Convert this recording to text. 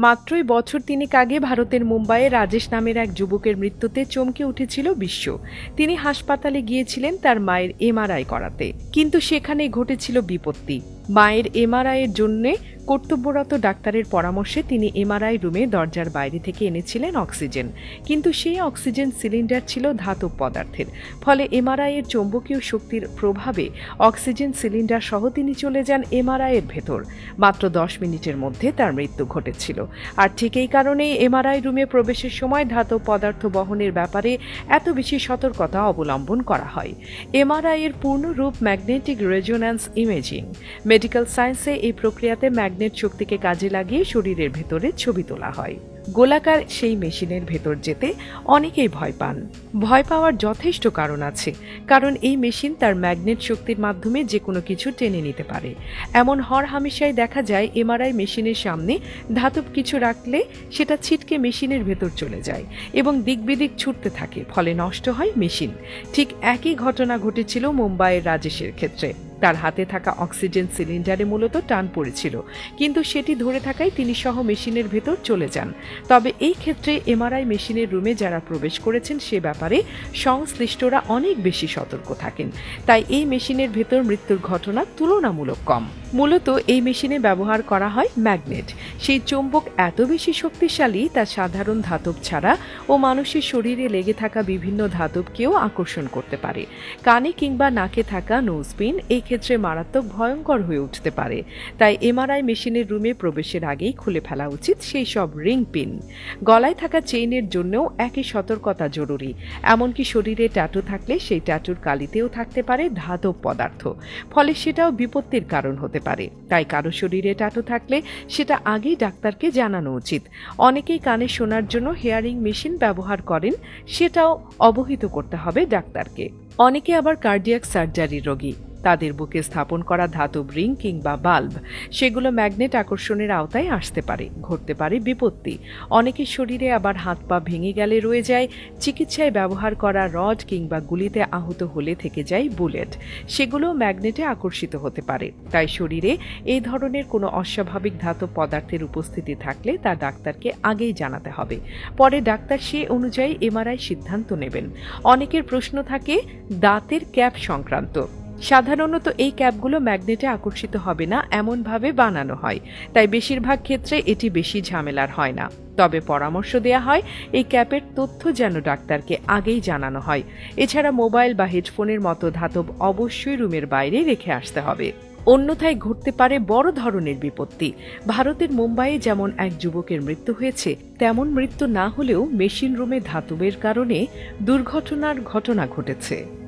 মাত্রই বছর তিনেক আগে ভারতের মুম্বাইয়ে রাজেশ নামের এক যুবকের মৃত্যুতে চমকে উঠেছিল বিশ্ব। তিনি হাসপাতালে গিয়েছিলেন তার মায়ের এমআরআই করাতে। কিন্তু সেখানে ঘটেছিল বিপত্তি। মায়ের এমআরআইয়ের জন্য কর্তব্যরত ডাক্তারের পরামর্শে তিনি এমআরআই রুমে দরজার বাইরে থেকে এনেছিলেন অক্সিজেন। কিন্তু সেই অক্সিজেন সিলিন্ডার ছিল ধাতব পদার্থের। ফলে এমআরআইয়ের চৌম্বকীয় শক্তির প্রভাবে অক্সিজেন সিলিন্ডার সহ তিনি চলে যান এমআরআইয়ের ভেতর। মাত্র দশ মিনিটের মধ্যে তার মৃত্যু ঘটেছিল। আর ঠিক এই কারণেই এমআরআই রুমে প্রবেশের সময় ধাতব পদার্থ বহনের ব্যাপারে এত বেশি সতর্কতা অবলম্বন করা হয়। এমআরআইয়ের পূর্ণ রূপ ম্যাগনেটিক রেজোন্যান্স ইমেজিং মেডিকেল সায়েন্সে এই প্রক্রিয়াতে ম্যাগনেট শক্তিকে কাজে লাগিয়ে শরীরের ভেতরে ছবি তোলা হয়। গোলাকার সেই মেশিনের ভেতর যেতে অনেকেই ভয় পান। ভয় পাওয়ার যথেষ্ট কারণ আছে, কারণ এই মেশিন তার ম্যাগনেট শক্তির মাধ্যমে যে কোনো কিছু টেনে নিতে পারে। এমন হর হামেশাই দেখা যায়, এমআরআই মেশিনের সামনে ধাতব কিছু রাখলে সেটা ছিটকে মেশিনের ভেতর চলে যায় এবং দিক বিদিক ছুটতে থাকে, ফলে নষ্ট হয় মেশিন। ঠিক একই ঘটনা ঘটেছিল মুম্বাইয়ের রাজেশের ক্ষেত্রে। তার হাতে থাকা অক্সিজেন সিলিন্ডারে মূলত টান পড়েছিল, কিন্তু সেটি ধরে থাকায় তিনি সহ মেশিনের ভেতর চলে যান। তবে এই ক্ষেত্রে এমআরআই মেশিনের রুমে যারা প্রবেশ করেছেন সে ব্যাপারে সংশ্লিষ্টরা অনেক বেশি সতর্ক থাকেন। তাই এই মেশিনের ভেতর মৃত্যুর ঘটনা তুলনামূলক কম। মূলত এই মেশিনে ব্যবহার করা হয় ম্যাগনেট। সেই চৌম্বক এত বেশি শক্তিশালী, তা সাধারণ ধাতব ছাড়া ও মানুষের শরীরে লেগে থাকা বিভিন্ন ধাতবকেও আকর্ষণ করতে পারে। কানে কিংবা নাকে থাকা নোজপিন এই ক্ষেত্রে মারাত্মক ভয়ঙ্কর হয়ে উঠতে পারে। তাই এমআরআই মেশিনের রুমে প্রবেশের আগেই খুলে ফেলা উচিত সেই সব রিং পিন। গলায় থাকা চেইনের জন্যও একই সতর্কতা জরুরি। এমনকি শরীরে ট্যাটু থাকলে সেই ট্যাটুর কালিতেও থাকতে পারে ধাতব পদার্থ। ফলে সেটাও বিপত্তির কারণ হতে পারে। তাই কারও শরীরে ট্যাটু থাকলে সেটা আগেই ডাক্তারকে জানানো উচিত। অনেকেই কানে শোনার জন্য হেয়ারিং মেশিন ব্যবহার করেন, সেটাও অবহিত করতে হবে ডাক্তারকে। অনেকে আবার কার্ডিয়াক সার্জারির রোগী। তাদের বুকে স্থাপন করা ধাতব রিং কিংবা বাল্ব। সেগুলো ম্যাগনেট আকর্ষণের আওতায় আসতে পারে, ঘটতে পারে বিপত্তি। অনেকের শরীরে আবার হাত পা ভেঙে গেলে রয়ে যায়, চিকিৎসায় ব্যবহার করা রড কিংবা গুলিতে আহত হলে থেকে যায় বুলেট। সেগুলো ম্যাগনেটে আকর্ষিত হতে পারে। তাই শরীরে এই ধরনের কোনো অস্বাভাবিক ধাতব পদার্থের উপস্থিতি থাকলে তা ডাক্তারকে আগেই জানাতে হবে। পরে ডাক্তার সে অনুযায়ী এমআরআই সিদ্ধান্ত নেবেন। অনেকের প্রশ্ন থাকে, দাঁতের ক্যাপ সংক্রান্ত। সাধারণত এই ক্যাপগুলো ম্যাগনেটে আকর্ষিত হবে না, এমনভাবে বানানো হয়। তাই বেশিরভাগ ক্ষেত্রে এটি বেশি ঝামেলার হয় না। তবে পরামর্শ দেওয়া হয়, এই ক্যাপের তথ্য যেন ডাক্তারকে আগেই জানানো হয়। এছাড়া মোবাইল বা হেডফোনের মতো ধাতব অবশ্যই রুমের বাইরে রেখে আসতে হবে। অন্যথায় ঘটতে পারে বড় ধরনের বিপত্তি। ভারতের মুম্বাইয়ে যেমন এক যুবকের মৃত্যু হয়েছে, তেমন মৃত্যু না হলেও মেশিন রুমে ধাতবের কারণে দুর্ঘটনার ঘটনা ঘটেছে।